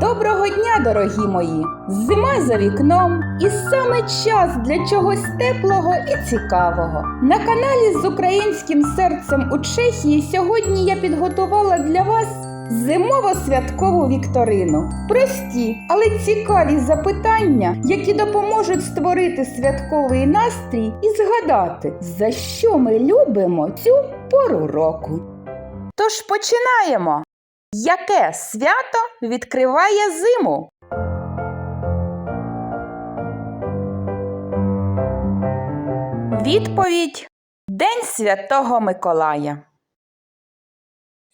Доброго дня, дорогі мої! Зима за вікном, і саме час для чогось теплого і цікавого. На каналі з українським серцем у Чехії сьогодні я підготувала для вас зимово-святкову вікторину. Прості, але цікаві запитання, які допоможуть створити святковий настрій і згадати, за що ми любимо цю пору року. Тож починаємо! Яке свято відкриває зиму? Відповідь День Святого Миколая.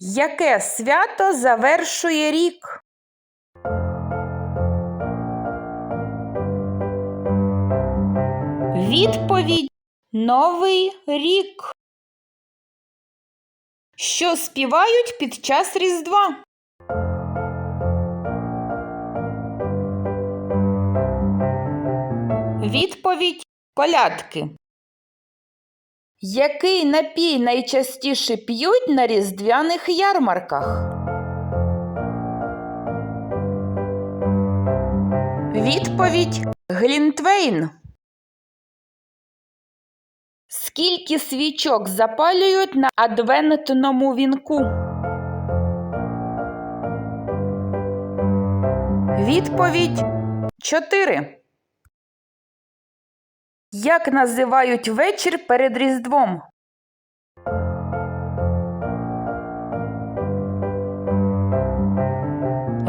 Яке свято завершує рік? Відповідь Новий рік. Що співають під час Різдва? Відповідь колядки. Який напій найчастіше п'ють на різдвяних ярмарках? Відповідь Глінтвейн. Скільки свічок запалюють на адвентному вінку? Відповідь 4. Як називають вечір перед Різдвом?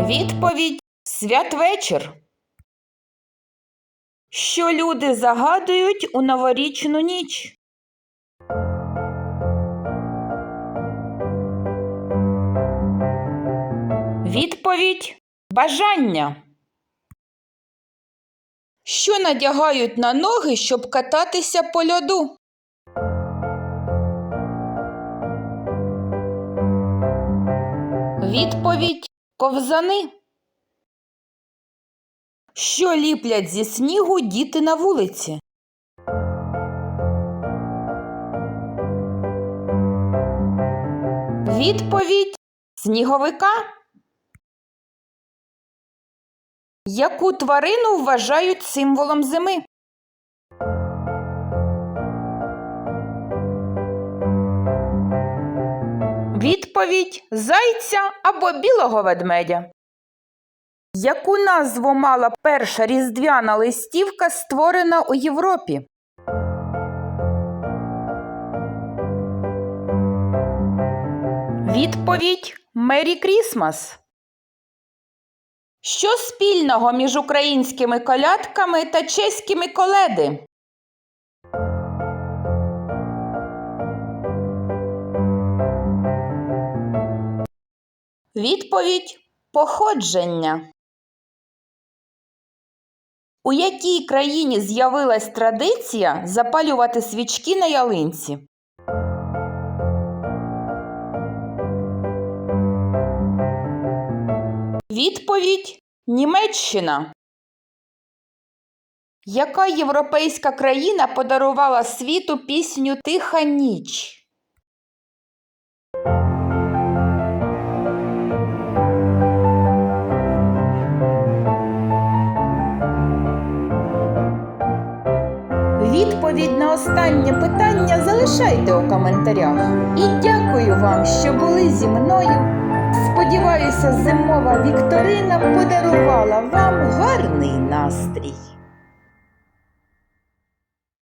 Відповідь Святвечір. Що люди загадують у новорічну ніч? Відповідь Бажання. Що надягають на ноги, щоб кататися по льоду? Відповідь Ковзани. Що ліплять зі снігу діти на вулиці? Відповідь Сніговика. Яку тварину вважають символом зими? Відповідь зайця або білого ведмедя. Яку назву мала перша різдвяна листівка, створена у Європі? Відповідь Мері Крісмас. Що спільного між українськими колядками та чеськими коледи? Відповідь походження. У якій країні з'явилась традиція запалювати свічки на ялинці? Відповідь Німеччина. Яка європейська країна подарувала світу пісню Тиха ніч? Відповідь на останнє питання залишайте у коментарях. І дякую вам, що були зі мною. Сподіваюся, зимова вікторина подарувала вам гарний настрій.